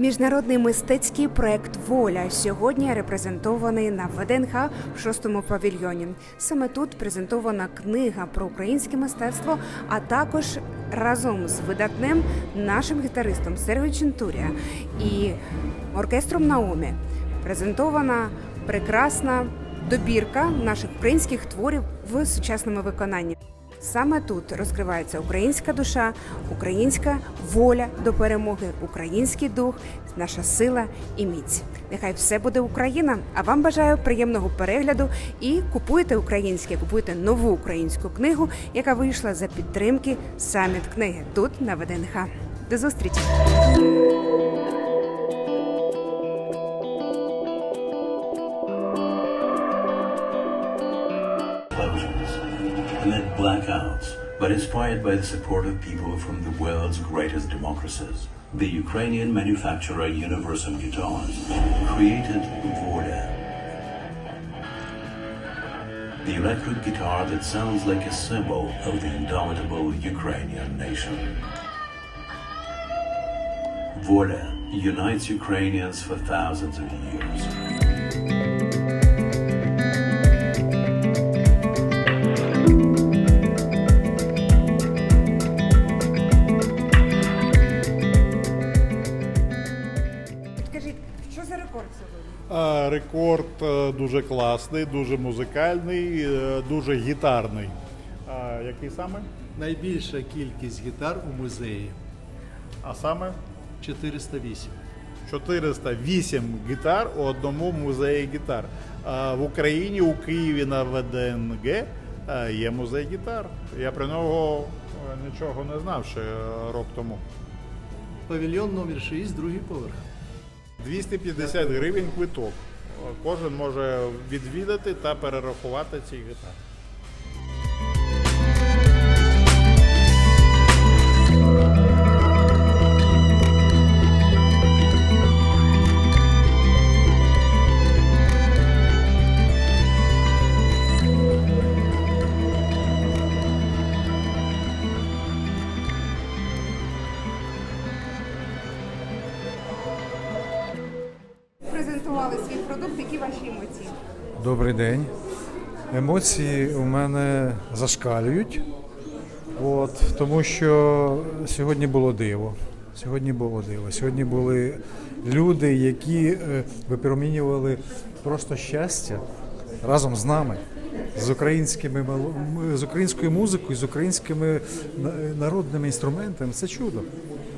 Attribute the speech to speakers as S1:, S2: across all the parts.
S1: Міжнародний мистецький проект Воля сьогодні репрезентований на ВДНХ в шостому павільйоні. Саме тут презентована книга про українське мистецтво, а також разом з видатним нашим гітаристом Сергієм Чентурія і оркестром Наомі презентована прекрасна добірка наших українських творів в сучасному виконанні. Саме тут розкривається українська душа, українська воля до перемоги, український дух, наша сила і міць. Нехай все буде Україна. А вам бажаю приємного перегляду і купуйте українське, купуйте нову українську книгу, яка вийшла за підтримки саміт книги тут на ВДНХ. До зустрічі!
S2: explosions amid blackouts, but inspired by the support of people from the world's greatest democracies. The Ukrainian manufacturer Universal Guitars created Voda. The electric guitar that sounds like a symbol of the indomitable Ukrainian nation. Voda unites Ukrainians for thousands of years.
S1: Рекорд сьогодні?
S3: Рекорд е, дуже класний, дуже музикальний, е, дуже гітарний. А який саме?
S4: Найбільша кількість гітар у музеї
S3: А саме
S4: 408.
S3: 408 гітар у одному музеї гітар. В Україні у Києві на ВДНГ е, є музей гітар. Я про нього нічого не знав ще рок тому.
S4: Павільйон номер 6, другий поверх.
S3: 250 гривень квиток. Кожен може відвідати та перерахувати ці гітари.
S1: Презентували свій продукт, які ваші емоції?
S5: Добрий день. Емоції у мене зашкалюють, от, тому що сьогодні було диво. Сьогодні було диво. Сьогодні були люди, які е, випромінювали просто щастя разом з нами, з, українськими, з українською музикою, з українськими народними інструментами. Це чудо.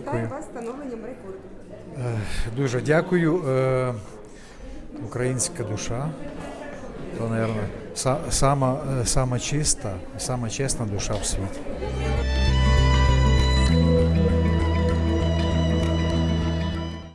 S1: Вітаю вас встановленням рекорду.
S5: Е, Дуже дякую. Українська душа, то, мабуть, сама, е, сама чиста, сама чесна душа в світі.